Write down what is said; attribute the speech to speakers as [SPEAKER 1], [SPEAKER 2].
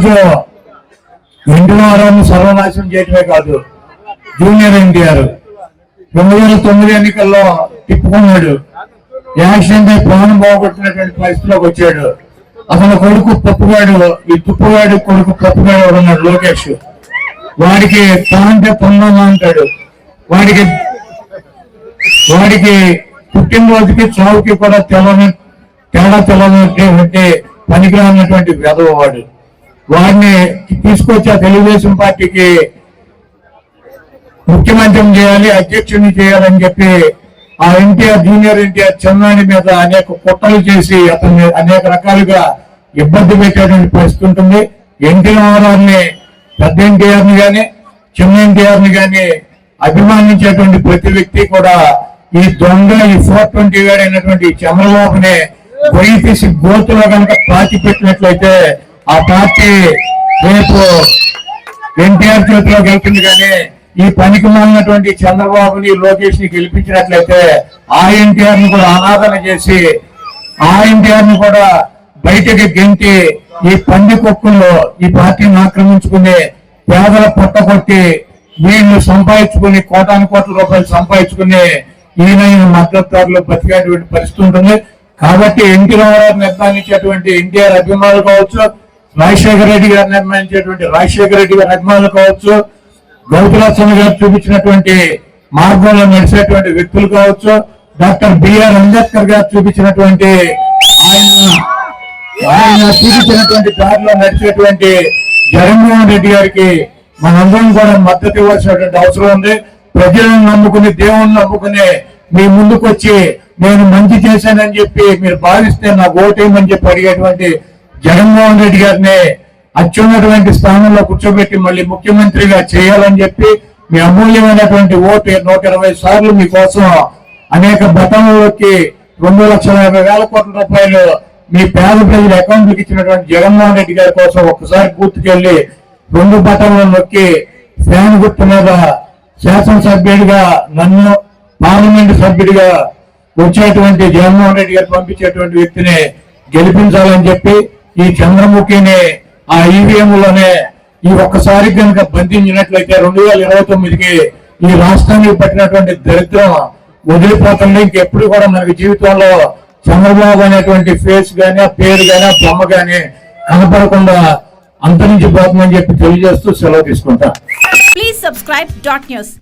[SPEAKER 1] ఈరోజు ఎన్టీఆర్ని సర్వనాశనం చేయటమే కాదు జూనియర్ ఎన్టీఆర్ రెండు వేల తొమ్మిది ఎన్నికల్లో తిప్పుకున్నాడు. యాక్సిడెంట్ అయి ప్రాణం పోగొట్టినటువంటి పరిస్థితిలోకి వచ్చాడు. అతని కొడుకు పప్పుగాడు ఈ తుప్పుగాడు కొడుకు పప్పుగాడు ఉన్నాడు లోకేష్. వాడికి తాంటే పొందమా అంటాడు. వాడికి వాడికి పుట్టినరోజుకి చావుకి కూడా తెలని తేడా తెలనటువంటి పనికిరానటువంటి వెధవవాడు వారిని తీసుకొచ్చా తెలుగుదేశం పార్టీకి ముఖ్యమంత్రిని చేయాలి అధ్యక్షుడిని చేయాలని చెప్పి ఆ ఎన్టీఆర్ జూనియర్ ఎన్టీఆర్ చంద్రాని మీద అనేక కుట్రలు చేసి అతన్ని అనేక రకాలుగా ఇబ్బంది పెట్టేటువంటి పరిస్థితి ఉంటుంది. ఎన్టీ రామారావుని పెద్ద ఎన్టీఆర్ని కానీ చిన్న ఎన్టీఆర్ని అభిమానించేటువంటి ప్రతి వ్యక్తి కూడా ఈ దొంగ ఈ ఫోర్ ట్వంటీ వేడైనటువంటి చంద్రబాబుని గొయ్యి తీసి గోతులో కనుక పాతి పెట్టినట్లయితే ఆ పార్టీ రేపు ఎన్టీఆర్ చేతిలోకి వెళ్తుంది కానీ ఈ పనికి మాలినటువంటి చంద్రబాబుని లోకేష్ని గెలిపించినట్లయితే ఆ ఎన్టీఆర్ని కూడా అనాదన చేసి ఆ ఎన్టీఆర్ని కూడా బయటకి గెంటి ఈ పంది కుక్కల్లో ఈ పార్టీని ఆక్రమించుకుని పేదల పొట్టగొట్టి వీళ్ళు సంపాదించుకుని కోటాను కోట్ల రూపాయలు సంపాదించుకుని ఈయన ఈయన మద్దతుదారులు బతికేటువంటి పరిస్థితి ఉంటుంది. కాబట్టి ఎన్టీ రామారావు నిర్ణయించేటువంటి ఎన్టీఆర్ అభిమానులు కావచ్చు రాజశేఖర రెడ్డి గారు నిర్ణయించేటువంటి రాజశేఖర రెడ్డి గారి అభిమానులు కావచ్చు గౌతలక్ష్మి గారు చూపించినటువంటి మార్గంలో నడిచేటువంటి వ్యక్తులు కావచ్చు డాక్టర్ బిఆర్ అంబేద్కర్ గారు చూపించినటువంటి ఆయన ఆయన చూపించినటువంటి దారిలో నడిచేటువంటి జగన్మోహన్ రెడ్డి గారికి మనందరం కూడా మద్దతు ఇవ్వాల్సినటువంటి అవసరం ఉంది. ప్రజలను నమ్ముకుని దేవుణ్ణి నమ్ముకుని మీ ముందుకు వచ్చి నేను మంచి చేశానని చెప్పి మీరు భావిస్తే నాకు ఓటేయమని చెప్పి అడిగేటువంటి జగన్మోహన్ రెడ్డి గారిని అత్యున్నటువంటి స్థానంలో కూర్చోబెట్టి మళ్ళీ ముఖ్యమంత్రిగా చేయాలని చెప్పి మీ అమూల్యమైనటువంటి ఓటు నూట ఇరవై సార్లు మీకోసం అనేక బతంలోకి రెండు లక్షల యాభై వేల కోట్ల రూపాయలు మీ పేద ప్రజల అకౌంట్లకు ఇచ్చినటువంటి జగన్మోహన్ రెడ్డి గారి కోసం ఒక్కసారి గుర్తుకెళ్ళి రెండు బటన్లు నొక్కి ఫ్యాన్ గుర్తు మీద శాసనసభ్యుడిగా నన్ను పార్లమెంట్ సభ్యుడిగా వచ్చేటువంటి జగన్మోహన్ రెడ్డి గారు పంపించేటువంటి వ్యక్తిని గెలిపించాలని చెప్పి ఈ చంద్రముఖిని ఆ ఈవీఎం లోనే ఈ ఒక్కసారి కనుక బంధించినట్లయితే రెండు వేల ఇరవై తొమ్మిదికి ఈ రాష్ట్రానికి పట్టినటువంటి దరిద్రం వదిలిపోతుంది. ఇంకెప్పుడు కూడా మనకి జీవితంలో చంద్రబాబు అనేటువంటి ఫేస్ గానీ ఆ పేరు కానీ ఆ బొమ్మ గానీ కనపడకుండా అంతరించిపోతుందని చెప్పి తెలియజేస్తూ సెలవు తీసుకుంటా
[SPEAKER 2] ప్లీజ్ సబ్స్క్రైబ్ డాట్ న్యూస్